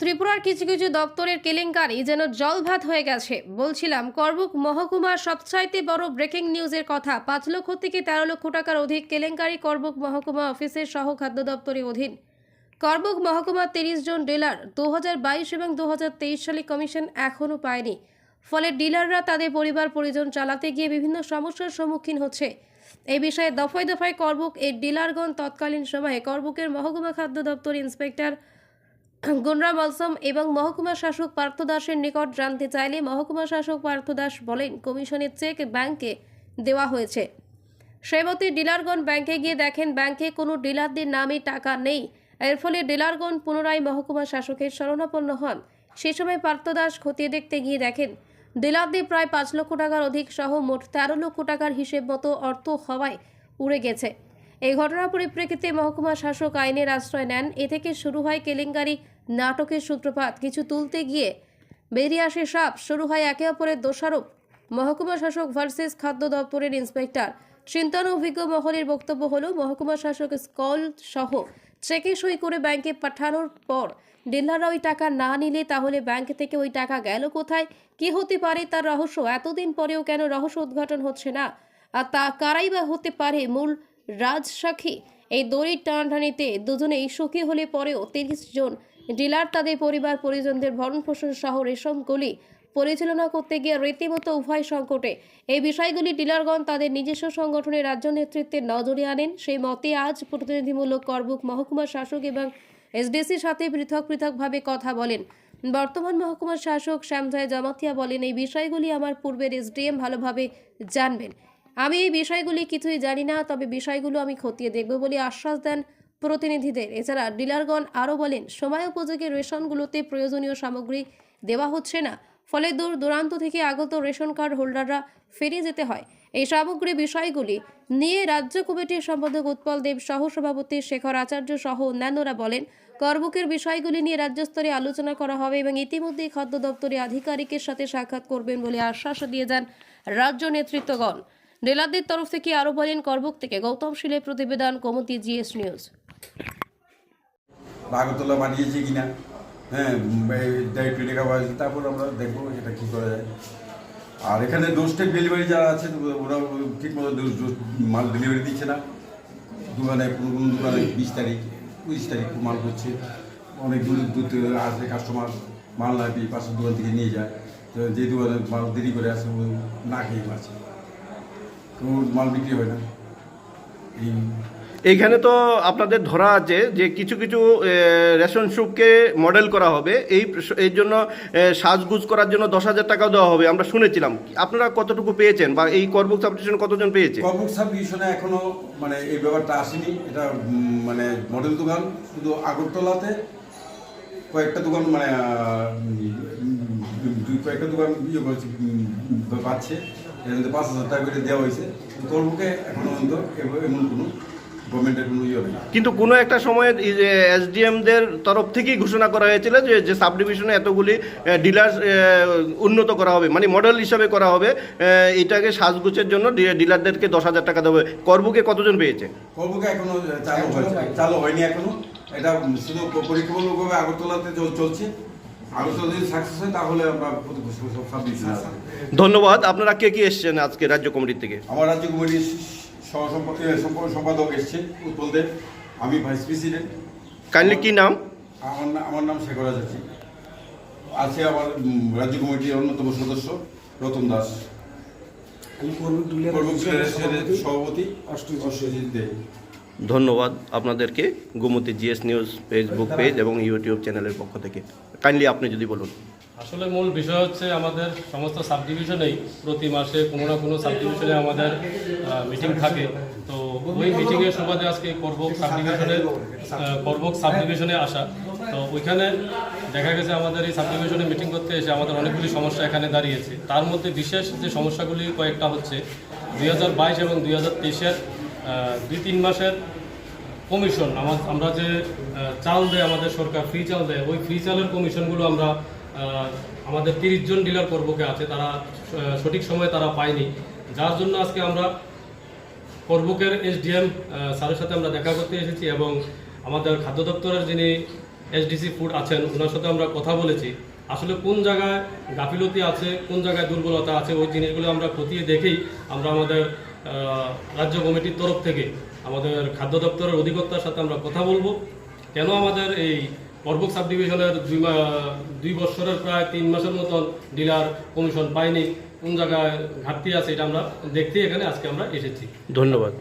ত্রিপুরার কিছু কিছু দপ্তরের কেলেঙ্কারি যেন জলভাত হয়ে গেছে। বলছিলাম, করবুক মহকুমার সবচাইতে বড় ব্রেকিং নিউজের কথা। পাঁচ লক্ষ থেকে তেরো লক্ষ টাকার অধিক কেলেঙ্কারি করবুক মহকুমা অফিসের সহ খাদ্য দপ্তরের অধীন। করবুক মহকুমার তিরিশ জন ডিলার, দু বাইশ এবং দু তেইশ সালে কমিশন এখনও পায়নি। ফলে ডিলাররা তাদের পরিবার পরিজন চালাতে গিয়ে বিভিন্ন সমস্যার সম্মুখীন হচ্ছে। এই বিষয়ে দফায় দফায় করবুক এই ডিলারগণ তৎকালীন সময়ে করবুকের মহকুমা খাদ্য দপ্তর ইন্সপেক্টর গুনরাম আলসম এবং মহকুমা শাসক পার্থ দাসের নিকট জানতে চাইলে মহকুমা শাসক পার্থ দাস বলেন, কমিশনের চেক ব্যাংকে দেওয়া হয়েছে। সেমতে ডিলারগণ ব্যাংকে গিয়ে দেখেন ব্যাংকে কোনো ডিলারদের নামে টাকা নেই। এর ফলে ডিলারগণ পুনরায় মহকুমা শাসকের শরণাপন্ন হন। সে সময় পার্থ দাস খতিয়ে দেখতে গিয়ে দেখেন, ডিলারদের প্রায় পাঁচ লক্ষ টাকার অধিক সহ মোট তেরো লক্ষ টাকার হিসেব মতো অর্থ হওয়ায় উড়ে গেছে। এই ঘটনার পরিপ্রেক্ষিতে মহকুমা শাসক আইনের আশ্রয় নেন। এ থেকে শুরু হয় কেলেঙ্কারি, নাটকের সূত্রপাত। কিছু তুলতে গিয়ে বেরিয়ে আসে সাপ। শুরু হয় একে অপরের দোষারোপ। মহকুমা শাসক ভার্সেস খাদ্য দপ্তরের ইন্সপেক্টর চিন্তন অভিজ্ঞ মহলের বক্তব্য হলো, মহকুমা শাসক স্কল সহ চেকে সই করে ব্যাংকে পাঠানোর পর ডিলাররা ওই টাকা না নিলে তাহলে ব্যাংক থেকে ওই টাকা গেল কোথায়? কি হতে পারে তার রহস্য? এতদিন পরেও কেন রহস্য উদ্ঘাটন হচ্ছে না? আর তা কারাই বা হতে পারে? মূল রাজসাক্ষী। এই দড়ির টানাটানিতে দুজনেই সুখী হলে পরেও তিরিশ জন ডিলার তাদের পরিবার পরিজনদের ভরণ পোষণ সহ রেশম গলি পরিচালনা করতে গিয়ে রীতিমতো উভয় সংকটে। এই বিষয়গুলি ডিলারগণ তাদের নিজস্ব সংগঠনের রাজ্য নেতৃত্বের নজরে আনেন। সেই মতে আজ প্রতিনিধিমূলক করবুক মহকুমা শাসক এবং এসডিসির সাথে পৃথক পৃথকভাবে কথা বলেন। বর্তমান মহকুমার শাসক শ্যামজয় জমাতিয়া বলেন, এই বিষয়গুলি আমার পূর্বের এসডিএম ভালোভাবে জানবেন। আমি এই বিষয়গুলি কিছুই জানি না, তবে বিষয়গুলো আমি খতিয়ে দেখব বলে আশ্বাস দেন প্রতিনিধিদের। এছাড়া ডিলারগণ আরও বলেন, সময় উপযোগী রেশনগুলোতে প্রয়োজনীয় সামগ্রী দেওয়া হচ্ছে না, ফলে দূর দূরান্ত থেকে আগত রেশন কার্ড হোল্ডাররা ফিরে যেতে হয়। এই সামগ্রী বিষয়গুলি নিয়ে রাজ্য কমিটির সম্পাদক উৎপল দেব, সহ সভাপতি শেখর আচার্য সহ অন্যান্যরা বলেন করবুকের বিষয়গুলি নিয়ে রাজ্যস্তরে আলোচনা করা হবে এবং ইতিমধ্যেই খাদ্য দপ্তরের আধিকারিকের সাথে সাক্ষাৎ করবেন বলে আশ্বাস দিয়ে যান রাজ্য নেতৃত্বগণ। ডিলারদের তরফ থেকে আরও বলেন করবুক থেকে গৌতম শীলের প্রতিবেদন কমতি জিএস নিউজ। আগরতলা বানিয়েছে কিনা? হ্যাঁ দায়িত্ব লেখা হয়েছে তারপর আমরা দেখব এটা কী করা যায়। আর এখানে ডোরস্টেপ ডেলিভারি যারা আছে, ওরা ঠিক মতো মাল ডেলিভারি দিচ্ছে না। দোকানে কোনো কোনো দোকানে বিশ তারিখ, পঁচিশ তারিখ মাল করছে অনেক দূর দূর থেকে আসে কাস্টমার মাল পেয়ে পাশের দোকান থেকে নিয়ে যায়। যে দোকানে মাল দেরি করে আসে না খেয়ে আছে তো মাল বিক্রি হয় না এই এইখানে তো আপনাদের ধরা আছে যে কিছু কিছু রেশন শুপকে মডেল করা হবে এই এর জন্য সাজগুজ করার জন্য দশ হাজার টাকাও দেওয়া হবে আমরা শুনেছিলাম আপনারা কতটুকু পেয়েছেন বা এই করবুক সাবস্টেশন কতজন পেয়েছে কর্মক সাব ডিভিশনে এখনও মানে এই ব্যাপারটা আসেনি এটা মানে মডেল দোকান শুধু আগরতলাতে কয়েকটা দোকান মানে দুই কয়েকটা দোকান ইয়ে পাচ্ছে এর মধ্যে পাঁচ হাজার টাকা করে দেওয়া হয়েছে। কর্মকে এখনও পর্যন্ত এমন কোনো গভর্নমেন্টের কোনো ইয়ে কিন্তু কোনো একটা সময়ে এসডিএমদের তরফ থেকেই ঘোষণা করা হয়েছিল যে যে সাব ডিভিশনে এতগুলি ডিলার উন্নত করা হবে মানে মডেল হিসাবে করা হবে এটাকে সাজগুজের জন্য ডিলারদেরকে দশ হাজার টাকা দেবে করবুকে কতজন পেয়েছে? কর্মকে এখনও চালু হয়েছে চালু হয়নি এখনও। এটা শুধু পরীক্ষামূলকভাবে আগরতলাতে চলছে। ধন্যবাদ। আপনারা কে কি এসছেন আজকে রাজ্য কমিটির থেকে? আমার রাজ্য কমিটির সম্পাদক এসছে উৎপল দেব। আমি ভাইস প্রেসিডেন্ট কাইন্ডলি কি নাম? আমার আমার নাম শেখর আচার্য আছে আমার রাজ্য কমিটির অন্যতম সদস্য রতন দাস। সভাপতি। অষ্টজিৎ দেব ধন্যবাদ আপনাদেরকে Gomati GS news Facebook page এবং ইউটিউব চ্যানেলের পক্ষ থেকে। কাইন্ডলি আপনি যদি বলুন। আসলে মূল বিষয় হচ্ছে আমাদের সমস্ত সাব ডিভিশনেই প্রতি মাসে কোনো না কোনো সাব ডিভিশনে আমাদের মিটিং থাকে। তো ওই মিটিংয়ের সুবাদে আজকে করবক সাব ডিভিশনের করবক সাব ডিভিশনে আসা। তো ওইখানে দেখা গেছে আমাদের এই সাব ডিভিশনে মিটিং করতে এসে আমাদের অনেকগুলি সমস্যা এখানে দাঁড়িয়েছে। তার মধ্যে বিশেষ যে সমস্যাগুলি কয়েকটা হচ্ছে দুই হাজার বাইশ এবং দুই হাজার তেইশের দুই তিন মাসের কমিশন আমার আমরা যে চাল দেয় আমাদের সরকার, ফ্রি চাল দেয়, ওই ফ্রি চালের কমিশনগুলো আমরা আমাদের তিরিশ জন ডিলার করবকে আছে, তারা সঠিক সময়ে তারা পায়নি। যার জন্য আজকে আমরা করবুকের এসডিএম স্যারের সাথে আমরা দেখা করতে এসেছি এবং আমাদের খাদ্য দপ্তরের যিনি এসডিসি ফুড আছেন, ওনার সাথে আমরা কথা বলেছি। আসলে কোন জায়গায় গাফিলতি আছে, কোন জায়গায় দুর্বলতা আছে, ওই জিনিসগুলো আমরা খতিয়ে দেখেই আমরা আমাদের রাজ্য কমিটির তরফ থেকে আমাদের খাদ্য দপ্তরের অধিকর্তার সাথে আমরা কথা বলব। কেন আমাদের এই পর্বক সাব ডিভিশনের দুই দুই বছরের প্রায় তিন মাসের মতন ডিলার কমিশন পাইনি কোন জায়গায় ঘাটতি আছে এটা আমরা দেখতেই এখানে আজকে আমরা এসেছি। ধন্যবাদ।